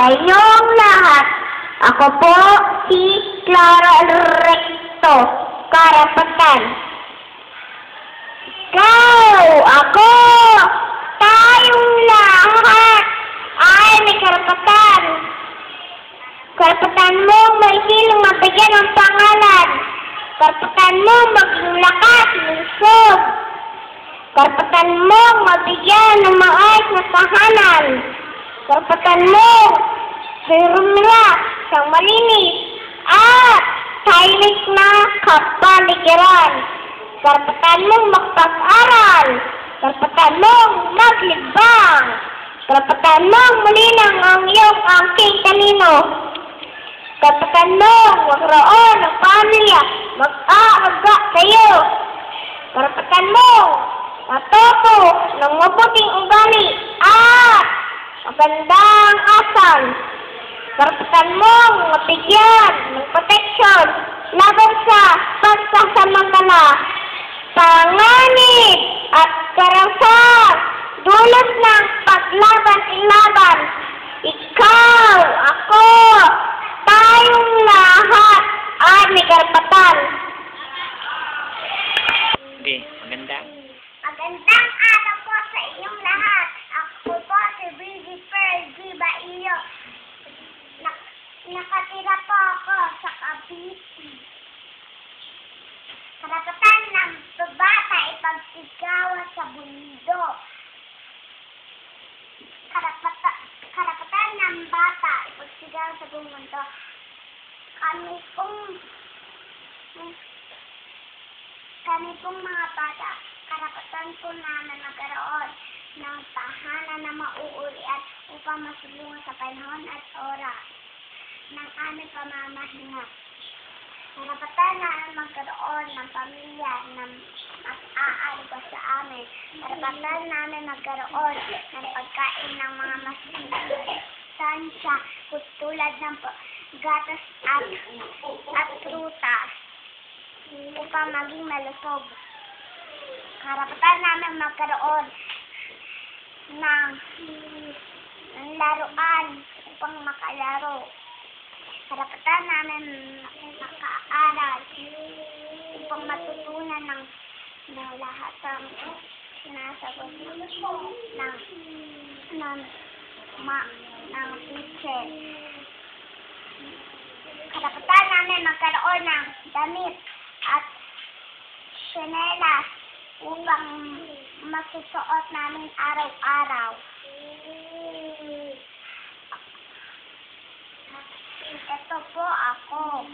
kayong lahat. Ako po si Clara Recto Karapatan. Ikaw, ako, tayong lahat ay may karapatan. Karapatan mo mahiling mabigyan ng pangalan. Karapatan mo maging lakas, lusog. Karapatan mo mabigyan ng maayos na tahanan. Karapatan mo, hirumla, siyang malinis, at tahimik na kapaligiran. Karapatan mong magpag-aral, karapatan mong maglibang, karapatan mong mulinang ang iyong angking talino. Karapatan mong magroon ng pamilya, mag-aalaga sa'yo. Karapatan mo, matuto ng mabuting ugali at magandang asal. Karapatan mong mabigyan ng proteksyon laban sa pagsasamagala, panganib at karasan dulot ng paglaban-laban. Ikaw, ako, tayong lahat ay may karapatan. Hindi, maganda. Magandang araw po sa inyong lahat. Ako po si Bridget Pearl G. Baillo. Nak- nakatira po ako sa Cavite. Karapatan ng bata ipagsigawan sa bundok. Karapatan, karapatan ng bata ipagsigawan sa buong mundo. Kami pong kami pong mga bata, karapatan po namin magkaroon ng tahanan na mauulian upang masulungan sa panahon at oras ng aming pamamahinga. Karapatan namin magkaroon ng pamilya na mas-aaliba sa amin. Karapatan namin magkaroon ng pagkain ng mga masustansya tulad ng gatas at, at prutas upang maging malusog. Karapatan namin magkaroon ng laruan upang makalaro. Karapatan namin makaaral upang matutunan ng, ng lahat ng sinasagot ng ng ma, ng teacher. Karapatan namin magkaroon ng damit at tsinelas upang masusuot namin araw-araw. Ito po ako.